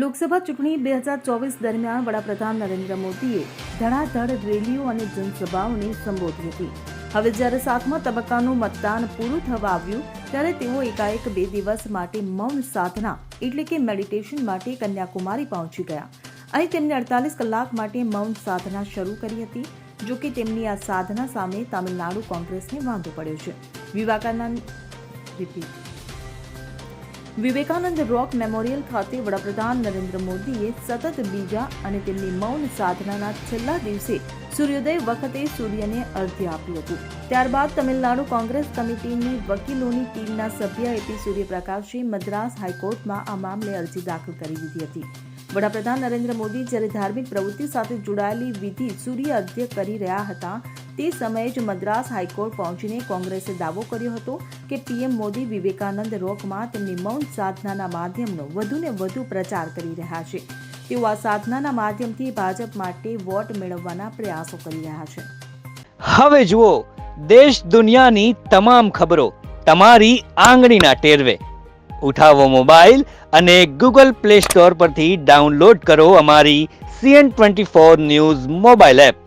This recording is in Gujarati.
લોકસભા ચૂંટણી બે હજાર ચોવીસ દરમિયાન વડાપ્રધાન નરેન્દ્ર મોદીએ ધડાધડ રેલીઓ અને જનસભાઓને સંબોધી હતી. હવે જ્યારે સાતમા તબક્કાનું મતદાન પૂરું થવા આવ્યું, ત્યારે તેઓ એકાએક બે દિવસ માટે મૌન સાધના એટલે કે મેડિટેશન માટે કન્યાકુમારી પહોંચી ગયા. અહીં તેમણે અડતાલીસ કલાક માટે મૌન સાધના શરૂ કરી હતી, જો કે તેમની આ સાધના સામે તામિલનાડુ કોંગ્રેસને વાંધો પડ્યો છે. Vivekananda, repeat. Vivekananda rock memorial ખાતે વડાપ્રધાન નરેન્દ્ર મોદીએ સતત બીજા અને તેમની મૌન સાધનાના છેલ્લા દિવસે સૂર્યોદય વખતે સૂર્યને અર્ધ્ય આપ્યું હતું. ત્યારબાદ તમિલનાડુ કોંગ્રેસ કમિટીની વકીલોની ટીમના સભ્ય એપી સૂર્યપ્રકાશે મદ્રાસ હાઈકોર્ટમાં આ મામલે અરજી દાખલ કરી દીધી હતી. વડાપ્રધાન નરેન્દ્ર મોદી જ્યારે ધાર્મિક પ્રવૃત્તિ સાથે જોડાયેલી વિધિ સૂર્ય અધ્ય કરી રહ્યા હતા તે સમયે જ મદ્રાસ હાઈકોર્ટ પહોંચીને કોંગ્રેસે દાવો કર્યો હતો કે પીએમ મોદી વિવેકાનંદ રોકમાં તેમની મૌન સાધનાના માધ્યમનો વધુને વધુ પ્રચાર કરી રહ્યા છે. તેઓ આ સાધનાના માધ્યમથી ભાજપ માટે વોટ મેળવવાના પ્રયાસો કરી રહ્યા છે. હવે જુઓ, દેશ દુનિયાની તમામ ખબરો તમારી આંગળીના ટેરવે. ઉઠાવો મોબાઈલ અને ગૂગલ પ્લે સ્ટોર પરથી ડાઉનલોડ કરો અમારી CN twenty four news mobile app.